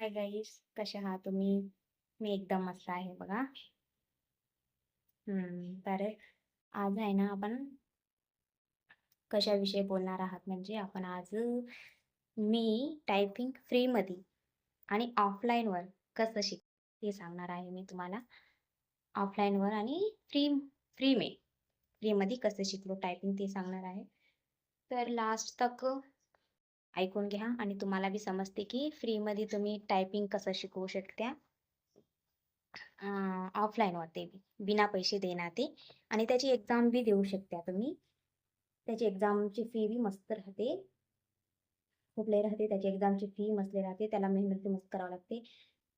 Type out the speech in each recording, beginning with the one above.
Hi guys कसे आहात तुम्ही? मी एकदम मस्त आहे बघा. तर आज आहे ना आपण कशाविषयी बोलणार आहात? म्हणजे आपण आज मी टायपिंग फ्रीमध्ये आणि ऑफलाईनवर कसं शिक ते सांगणार आहे मी तुम्हाला. ऑफलाईनवर आणि फ्री फ्री मे फ्रीमध्ये कसं शिकलो टायपिंग ते सांगणार आहे. तर लास्ट तक ऐकून घ्या आणि तुम्हाला बी समजते की फ्रीमध्ये तुम्ही टायपिंग कसं शिकवू शकता ऑफलाईनवरती बी बिना पैसे देणार ते आणि त्याची एक्झाम बी देऊ शकता तुम्ही. त्याची एक्झामची फी बी मस्त राहते. खूप लय राहते. त्याची एक्झामची फी मस्त राहते. त्याला मेहनत मस्त करावं लागते.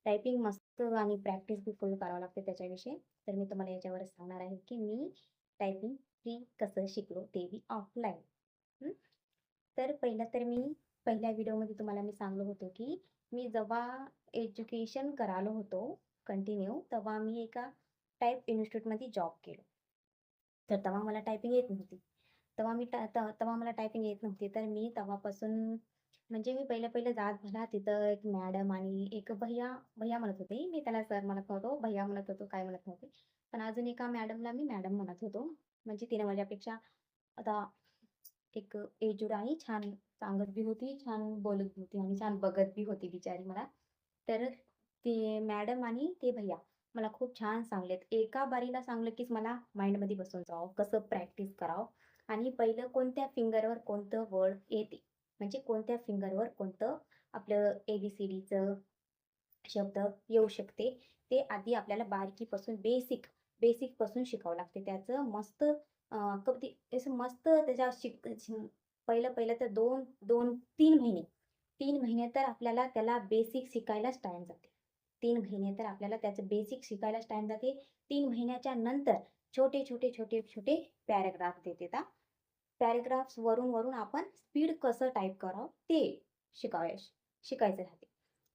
टायपिंग मस्त आणि प्रॅक्टिस बी फुल करावं लागते त्याच्याविषयी. तर मी तुम्हाला याच्यावरच सांगणार आहे की मी टायपिंग फ्री कसं शिकलो ते बी ऑफलाईन तर पहिलं तर मी पहिल्या व्हिडिओमध्ये तुम्हाला मी सांगलो होतो की मी जेव्हा एज्युकेशन करालो होतो कंटिन्यू तेव्हा मी एका टाईप इन्स्टिट्यूटमध्ये जॉब केलो. तर तेव्हा मला टायपिंग येत नव्हती. तेव्हा मी त- तेव्हा मला टायपिंग येत नव्हती. तर मी तेव्हापासून म्हणजे मी पहिलं पहिलं जात भला तिथं एक मॅडम आणि एक भैया भैया म्हणत होते. मी त्याला सर म्हणत नव्हतो भैया म्हणत होतो काय म्हणत नव्हते. पण अजून एका मॅडमला मी मॅडम म्हणत होतो. म्हणजे तिने माझ्यापेक्षा आता एक एजूड आणि छान सांगत बी होती छान बोलत बी होती आणि छान बघत बी होती बिचारी मला. तर ते मॅडम आणि ते भैया मला खूप छान सांगलेत. एका बारीला सांगलं कीच मला माइंडमध्ये बसून जावं कसं प्रॅक्टिस करावं आणि पहिलं कोणत्या फिंगरवर कोणतं वर्ड येते. म्हणजे कोणत्या फिंगरवर कोणतं आपलं ए बी सी डीचं शब्द येऊ शकते ते आधी आपल्याला बारकीपासून बेसिक बेसिकपासून शिकावं लागते. त्याचं मस्त कधी असं मस्त त्याच्या शिक- पहिलं पहिलं तर दोन दोन तीन महिने. तीन महिने तर आपल्याला त्याला बेसिक शिकायलाच टाइम जाते. तीन महिने तर आपल्याला त्याचं बेसिक शिकायलाच टाईम जाते. तीन महिन्याच्या नंतर छोटे छोटे छोटे छोटे पॅरेग्राफ देते त्या पॅरेग्राफ्स वरून वरून आपण स्पीड कसं टाईप करावं ते शिकावे शिकायचं राहते.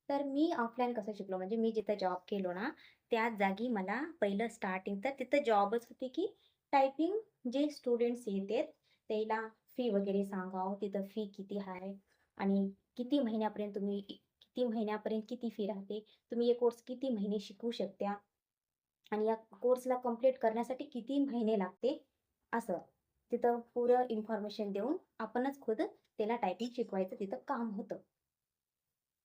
तर मी ऑफलाईन कसं शिकलो? म्हणजे मी जिथं जॉब केलो ना त्याच जागी मला पहिलं स्टार्टिंग तर तिथं जॉबच होती की टायपिंग जे स्टुडंट्स येतात त्याला फी वगैरे सांगावं तिथं फी किती आहे आणि किती महिन्यापर्यंत तुम्ही किती महिन्यापर्यंत किती फी राहते तुम्ही हे कोर्स किती महिने शिकू शकता आणि या कोर्सला कंप्लीट करण्यासाठी किती महिने लागते असं. तिथं पुरं इन्फॉर्मेशन देऊन आपणच खुद त्याला टायपिंग शिकवायचं तिथं काम होतं.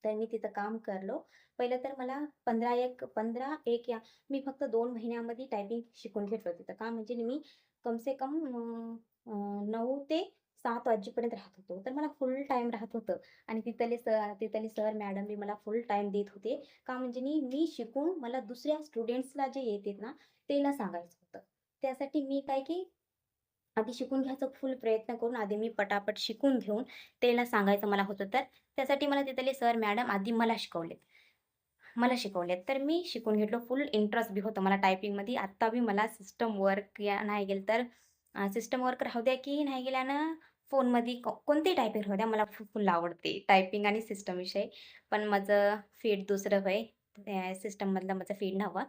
तर मी तिथं काम करलो. पहिलं तर मला पंधरा एक पंधरा एक या मी फक्त दोन महिन्यामध्ये टायपिंग शिकून घेतलं तिथं. का म्हणजे मी कमसे कम नऊ ते सात वाजेपर्यंत राहत होतो. तर मला फुल टाईम राहत होतं. आणि तिथले सर तिथले सर मॅडम बी मला फुल टाईम देत होते. का म्हणजे मी शिकून मला दुसऱ्या स्टुडंट्सला जे येतात ना त्याला सांगायचं होतं. त्यासाठी मी काय की आधी शिकून घ्यायचा फुल प्रयत्न करून आधी मी पटापट शिकून घेऊन त्याला सांगायचं मला होतं. तर त्यासाठी मला तिथले सर मॅडम आधी मला शिकवलेत. मला शिकवलेत. तर मी शिकून घेतलो. फुल इंटरेस्ट बी होतं मला टायपिंगमध्ये आत्ता बी मला सिस्टम वर्क या नाही गेलं तर सिस्टम वर्क राहू द्या की नाही गेल्यानं फोनमध्ये को कोणते टायपिंग राहू द्या मला फुल आवडते टायपिंग आणि सिस्टम विषय. पण माझं फीड दुसरं होय सिस्टममधलं माझं फीड नव्हं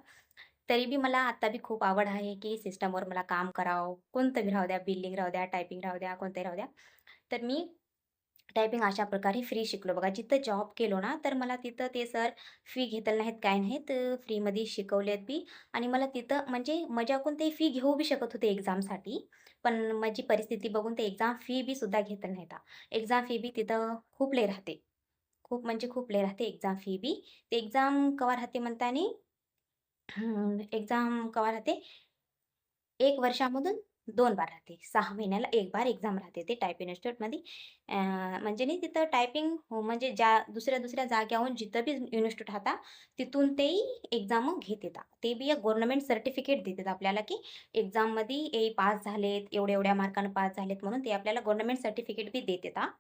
तरी बी मला आता बी खूप आवड आहे की सिस्टमवर मला काम करावं. कोणतं बी राहू द्या बिल्डिंग राहू द्या टायपिंग राहू द्या कोणतंही राहू द्या. तर मी टायपिंग अशा प्रकारे फ्री शिकलो. बघा जिथं जॉब केलो ना तर मला तिथं ते सर फी घेतलं नाहीत काय नाहीत फ्रीमध्ये शिकवलेत बी आणि मला तिथं म्हणजे मजाकून ते फी घेऊ बी शकत होते एक्झामसाठी पण माझी परिस्थिती बघून ते एक्झाम फी बी सुद्धा घेतलं नाहीत. एक्झाम फी बी तिथं खूप लय राहते. खूप म्हणजे खूप लय राहते एक्झाम फी बी. ते एक्झाम कवा राहते म्हणतानी एक्झाम कवा राहते? एक वर्षामधून दोन बार राहते. सहा महिन्याला एक बार एक्झाम राहते ते टायपिंग इन्स्टिट्यूटमध्ये म्हणजे नाही तिथं टायपिंग हो, म्हणजे ज्या दुसऱ्या दुसऱ्या जाग्याहून जिथं बी इन्स्टिट्यूट राहता तिथून तेही एक्झाम घेत येतात. ते बी एक गव्हर्नमेंट सर्टिफिकेट देतात आपल्याला की एक्झाममध्ये ए पास झालेत एवढ्या एवढ्या मार्कानं पास झालेत म्हणून ते आपल्याला गव्हर्नमेंट सर्टिफिकेट बी देत येतात.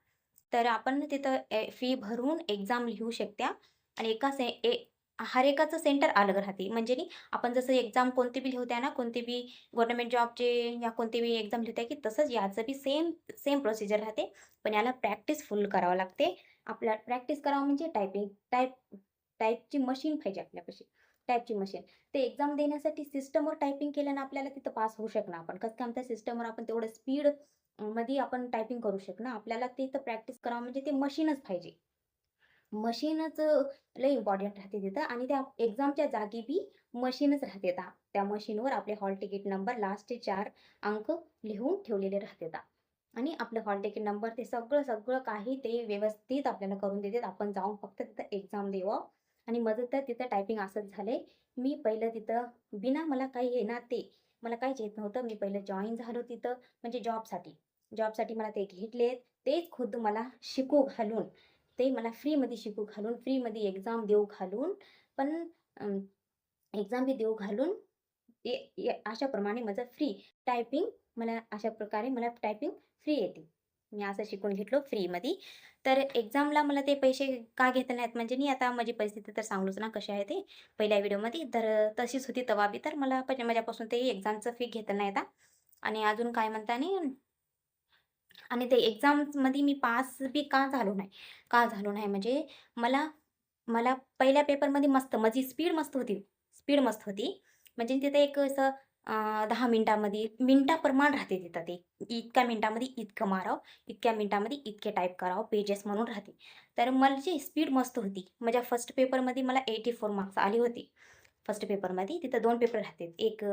तर आपण तिथं फी भरून एक्झाम लिहू शकत्या. आणि एका से ए हर एकाचं सेंटर अलग राहते. म्हणजे नी आपण जसं एक्झाम कोणती बी लिहत्या ना कोणती बी गव्हर्नमेंट जॉबचे या कोणती बी एक्झाम लिहत्या की तसंच याचं बी सेम सेम प्रोसिजर राहते. पण याला प्रॅक्टिस फुल करावं लागते. आपल्या प्रॅक्टिस करावं म्हणजे टायपिंग टाईप टाईपची मशीन पाहिजे आपल्यापाशी. टाईपची मशीन ते एक्झाम देण्यासाठी सिस्टमवर टायपिंग केल्यानं आपल्याला तिथं पास होऊ शकणार आपण. कसं काय आमच्या सिस्टमवर आपण तेवढं स्पीडमध्ये आपण टायपिंग करू शकणार. आपल्याला ते तर प्रॅक्टिस करावं म्हणजे ते मशीनच पाहिजे. मशीनच लय इम्पॉर्टंट राहते तिथं. आणि त्या एक्झामच्या जागी बी मशीनच राहते ता. त्या मशीनवर आपले हॉल तिकीट नंबर लास्टचे चार अंक लिहून ठेवलेले राहते ता. आणि आपलं हॉल तिकीट नंबर ते सगळं सगळं काही ते व्यवस्थित आपल्याला करून देतात आपण जाऊन फक्त तिथं एक्झाम देवं. आणि माझं तर तिथं टायपिंग असंच झाले मी पहिलं तिथं बिना मला काही येणार ते मला काहीच येत नव्हतं. मी पहिलं जॉईन झालो तिथं म्हणजे जॉबसाठी जॉबसाठी मला ते घेतले तेच खुद्द मला शिकू घालून ते मला फ्रीमध्ये शिकू घालून फ्रीमध्ये एक्झाम देऊ घालून पण एक्झाम बी देऊ घालून ए- अशाप्रमाणे माझं फ्री टायपिंग मला अशा प्रकारे मला टायपिंग फ्री येते. मी असं शिकून घेतलो फ्रीमध्ये. तर एक्झामला मला ते पैसे का घेतले नाहीत? म्हणजे मी आता माझी परिस्थिती तर सांगलोच ना कशी आहे ते. पहिल्या व्हिडिओमध्ये तर तशीच होती तवा बी तर मला माझ्यापासून ते एक्झामचं फी घेतलं नाही आता आणि अजून काय म्हणता नाही आणि ते एक्झाममध्ये मी पास बी का झालो नाही? का झालो नाही? म्हणजे मला मला पहिल्या पेपरमध्ये मस्त माझी स्पीड मस्त होती. स्पीड मस्त होती. म्हणजे तिथं एक असं दहा मिनटामध्ये मिनटाप्रमाण राहते तिथं ते. इतक्या मिनटामध्ये इतकं मारावं इतक्या मिनटामध्ये इतके टाईप करावं पेजेस म्हणून राहते. तर मला स्पीड मस्त होती. माझ्या फर्स्ट पेपरमध्ये मला एटी फोर मार्क्स आले होते. फर्स्ट पेपरमध्ये तिथं दोन पेपर राहते. एक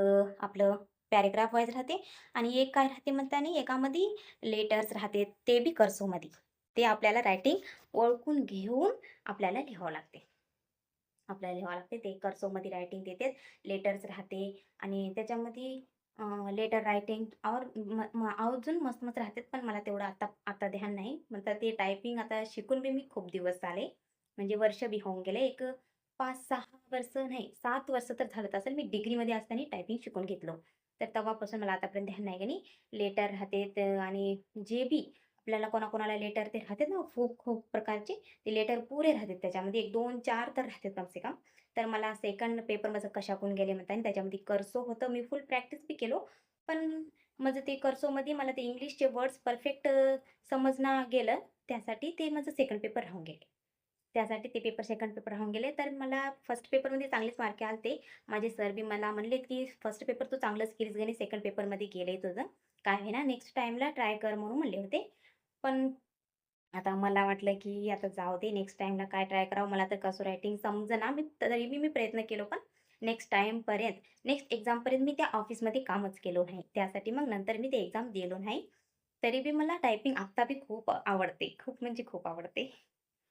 आपलं पॅरेग्राफ वाईज राहते आणि एक काय राहते म्हणताना एकामध्ये लेटर्स राहते ते बी कर्सोमध्ये. ते आपल्याला रायटिंग ओळखून घेऊन आपल्याला लिहावं लागते. आपल्याला लिहावं लागते ते कर्सोमध्ये रायटिंग देते लेटर्स राहते आणि त्याच्यामध्ये लेटर रायटिंग और अजून मस्त मस्त राहतात पण मला तेवढं आता आता ध्यान नाही. म्हणतात ते टायपिंग आता शिकून बी मी खूप दिवस झाले. म्हणजे वर्ष बी होऊन गेले एक पाच सहा वर्ष नाही सात वर्ष तर झालं असेल मी डिग्रीमध्ये असताना टायपिंग शिकून घेतलो. तर तेव्हापासून मला आतापर्यंत ध्यान नाही की नाही. लेटर राहते आणि जे बी आपल्याला कोणाकोणाला लेटर ते राहतात ना खूप खूप प्रकारचे ते लेटर पुरे राहतात त्याच्यामध्ये. एक दोन चार तर राहतात कमसे कम तर मला सेकंड पेपर माझं कशाकून गेले म्हणता आणि त्याच्यामध्ये कर्सो होतं. मी फुल प्रॅक्टिस बी केलो. पण माझं ते कर्सोमध्ये मला ते इंग्लिशचे वर्ड्स परफेक्ट समजणं गेलं. त्यासाठी ते माझं सेकंड पेपर राहून गेले. त्यासाठी ते पेपर सेकंड पेपर राहून गेले. तर मला फर्स्ट पेपरमध्ये चांगलेच मार्क आले माझे सर बी मला म्हणले की फर्स्ट पेपर तू चांगलं स्किल्स घेणे सेकंड पेपरमध्ये गेले तुझं. काय आहे ना नेक्स्ट टाईमला ट्राय कर म्हणून म्हणले होते. पण आता मला वाटलं की आता जाऊ दे नेक्स्ट टाईमला काय ट्राय करावं? मला तर कसं रायटिंग समजेना मी तरी बी मी प्रयत्न केलो पण नेक्स्ट टाईमपर्यंत नेक्स्ट एक्झामपर्यंत मी त्या ऑफिसमध्ये कामच केलो नाही. त्यासाठी मग नंतर मी ते एक्झाम दिलो नाही. तरी बी मला टायपिंग आत्ता बी खूप आवडते. खूप म्हणजे खूप आवडते.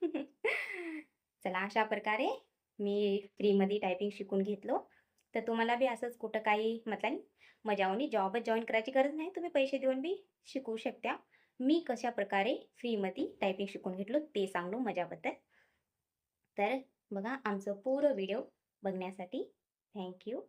चला अशा प्रकारे मी फ्रीमध्ये टायपिंग शिकून घेतलो. तर तुम्हाला बी असंच कुठं काही मतलब मजावनी जॉबच जॉईन करायची गरज नाही तुम्ही पैसे देऊन बी शिकू शकता. मी कशा प्रकारे फ्रीमध्ये टायपिंग शिकून घेतलो ते सांगलो माझ्याबद्दल तर बघा आमचं पूर्ण व्हिडिओ बघण्यासाठी थँक्यू